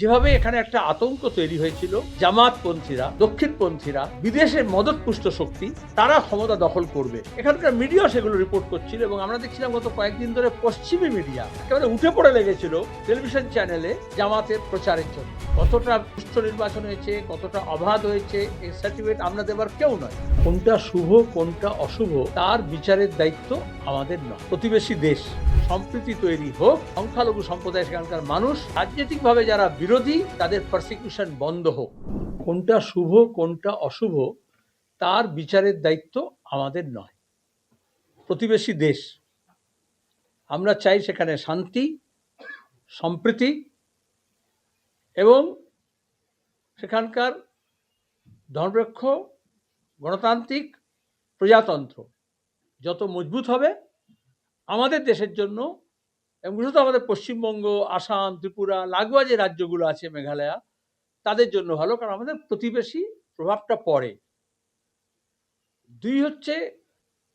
যেভাবে এখানে একটা আতঙ্ক তৈরি হয়েছিল জামাতপন্থীরা দক্ষিণপন্থীরা বিদেশের মদতপুষ্ট শক্তি, তারা ক্ষমতা দখল করবে। এখানকার মিডিয়া সেগুলো রিপোর্ট করছিল এবং আমরা দেখছিলাম গত কয়েকদিন ধরে পশ্চিমী মিডিয়া একেবারে উঠে পড়ে লেগেছিল টেলিভিশন চ্যানেলে জামাতের প্রচারের জন্য। কতটা সুষ্ঠু নির্বাচন হয়েছে, কতটা অবাধ হয়েছে এই সার্টিফিকেট আমরা দেবার কেউ নয়। কোনটা শুভ, কোনটা অশুভ, তার বিচারের দায়িত্ব আমাদের নয়। প্রতিবেশী দেশ। সম্প্রীতি তৈরি হোক, সংখ্যালঘু সম্প্রদায় সেখানকার মানুষ, রাজনৈতিকভাবে যারা বিরোধী, তাদের প্রসিকিউশন বন্ধ হোক। কোনটা শুভ, কোনটা অশুভ, তার বিচারের দায়িত্ব আমাদের নয়। প্রতিবেশী দেশ, আমরা চাই সেখানে শান্তি, সম্প্রীতি এবং সেখানকার ধর্মরক্ষ গণতান্ত্রিক প্রজাতন্ত্র যত মজবুত হবে আমাদের দেশের জন্য, এবং বিশেষত আমাদের পশ্চিমবঙ্গ, আসাম, ত্রিপুরা, লাগোয়া যে রাজ্যগুলো আছে মেঘালয়া, তাদের জন্য ভালো, কারণ আমাদের প্রতিবেশী প্রভাবটা পড়ে। দুই হচ্ছে,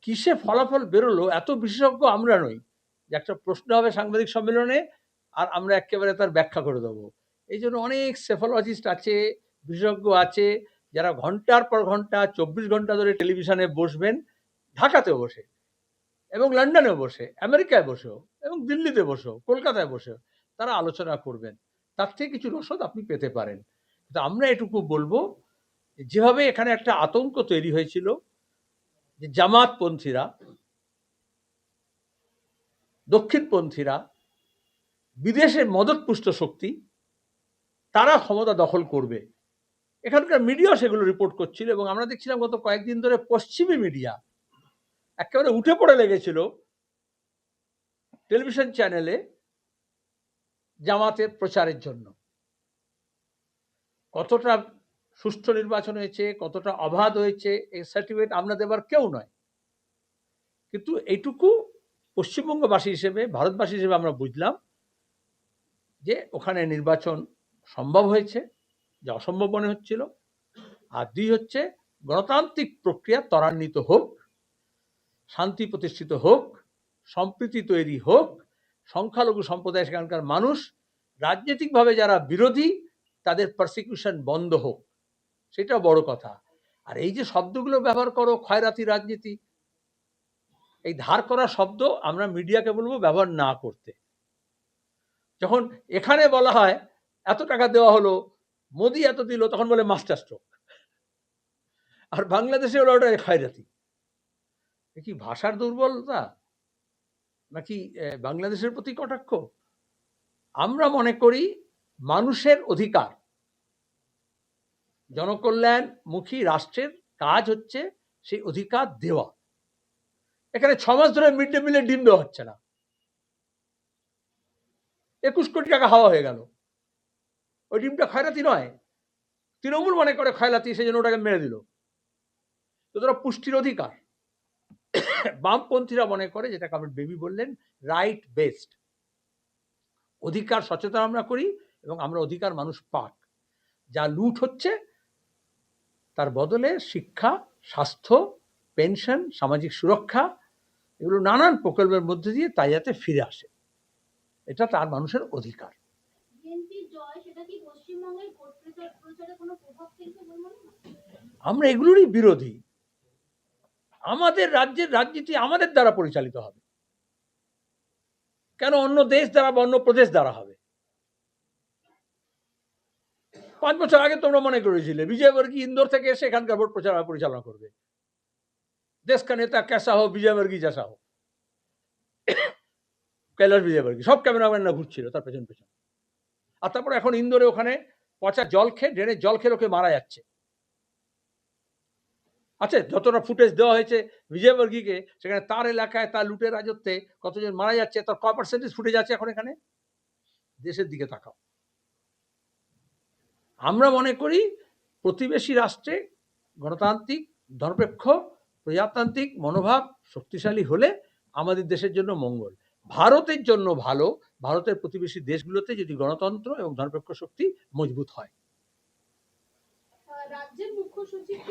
কিসে ফলাফল বেরোলো, এত বিশেষজ্ঞ আমরা নই যে একটা প্রশ্ন হবে সাংবাদিক সম্মেলনে, আর আমরা একেবারে তার ব্যাখ্যা করে দেবো। এই জন্য অনেক সেফোলজিস্ট আছে, বিশেষজ্ঞ আছে, যারা ঘণ্টার পর ঘণ্টা, চব্বিশ ঘণ্টা ধরে টেলিভিশনে বসবেন, ঢাকাতেও বসে। এবং লন্ডনে বসে, আমেরিকায় বসেও, এবং দিল্লিতে বসেও, কলকাতায় বসেও তারা আলোচনা করবেন। তার থেকে কিছু রসদ আপনি পেতে পারেন। কিন্তু আমরা এটুকু বলব, যেভাবে এখানে একটা আতঙ্ক তৈরি হয়েছিল, যে জামাতপন্থীরা দক্ষিণপন্থীরা বিদেশের মদতপুষ্ট শক্তি, তারা ক্ষমতা দখল করবে। এখানকার মিডিয়া সেগুলো রিপোর্ট করছিল এবং আমরা দেখছিলাম গত কয়েকদিন ধরে পশ্চিমী মিডিয়া একেবারে উঠে পড়ে লেগেছিল টেলিভিশন চ্যানেলে জামাতের প্রচারের জন্য। কতটা সুষ্ঠু নির্বাচন হয়েছে, কতটা অবাধ হয়েছে এই সার্টিফিকেট আমরা দেবার কেউ নয়। কিন্তু এইটুকু পশ্চিমবঙ্গবাসী হিসেবে, ভারতবাসী হিসেবে আমরা বুঝলাম যে ওখানে নির্বাচন সম্ভব হয়েছে, যা অসম্ভব মনে হচ্ছিল। আর দুই হচ্ছে গণতান্ত্রিক প্রক্রিয়া ত্বরান্বিত হোক শান্তি প্রতিষ্ঠিত হোক, সম্প্রীতি তৈরি হোক, সংখ্যালঘু সম্প্রদায় সেখানকার মানুষ, রাজনৈতিকভাবে যারা বিরোধী, তাদের প্রসিকিউশন বন্ধ হোক। সেটা বড় কথা। আর এই যে শব্দগুলো ব্যবহার করো, ক্ষয়রাতি রাজনীতি, এই ধার করা শব্দ আমরা মিডিয়াকে বলব ব্যবহার না করতে। যখন এখানে বলা হয়, এত টাকা দেওয়া হলো, মোদি এত দিল তখন বলে মাস্টার স্ট্রোক আর বাংলাদেশে হলো ওটা ক্ষয়রাতি। এ কি ভাষার দুর্বলতা? নাকি বাংলাদেশের প্রতি কটাক্ষ? আমরা মনে করি মানুষের অধিকার। জনকল্যাণমুখী রাষ্ট্রের কাজ হচ্ছে সেই অধিকার দেওয়া। এখানে ছ মাস ধরে মিড ডে মিলে ডিম দেওয়া হচ্ছে না। একুশ কোটি টাকা হাওয়া হয়ে গেল। ওই ডিমটা খয়রাতি নয়। তৃণমূল মনে করে খয়রাতি, সেই জন্য ওটাকে মেরে দিল। তো তোরা পুষ্টির অধিকার। বামপন্থীরা মনে করে যেটাকে আমার বেবি বললেন রাইট বেস্ট অধিকার সচেতন আমরা করি এবং আমরা অধিকার মানুষ পাক। যা লুট হচ্ছে তার বদলে শিক্ষা স্বাস্থ্য পেনশন সামাজিক সুরক্ষা এগুলো নানান প্রকল্পের মধ্যে দিয়ে তাই যাতে ফিরে আসে। এটা তার মানুষের অধিকার? আমরা এগুলোরই বিরোধী। আমাদের রাজ্যের রাজনীতি আমাদের দ্বারা পরিচালিত হবে। কেন অন্য দেশ দ্বারা বা অন্য প্রদেশ দ্বারা হবে? পাঁচ বছর আগে তোমরা মনে করেছিলে বিজয়বর্গী ইন্দোর থেকে এসে এখানকার ভোট প্রচার পরিচালনা করবে? দেশ কা নেতা ক্যাসা হো বিজয়বর্গী জেসা হো কৈলাস বিজয়বর্গী সব ক্যামেরাম্যান না ঘুরছিল তার পেছন পেছন। আর তারপর এখন ইন্দোরে ওখানে পচা জল খেয়ে, ড্রেনে জল খেয়ে লোকে মারা যাচ্ছে। আছে, যতটা ফুটেজ দেওয়া হয়েছে বিজয়বর্গীকে, সেখানে তার এলাকায়, তার লুটের রাজত্বে কতজন মারা যাচ্ছে, তার ক পার্সেন্টেজ ফুটেজ আছে এখন এখানে? দেশের দিকে তাকাও। আমরা মনে করি প্রতিবেশী রাষ্ট্রে গণতান্ত্রিক ধর্মপেক্ষ প্রজাতান্ত্রিক, মনোভাব শক্তিশালী হলে আমাদের দেশের জন্য মঙ্গল। ভারতের জন্য ভালো, ভারতের প্রতিবেশী দেশগুলোতে যদি গণতন্ত্র এবং ধর্মপেক্ষ শক্তি মজবুত হয়। রাজ্যের মুখ্য সচিবকে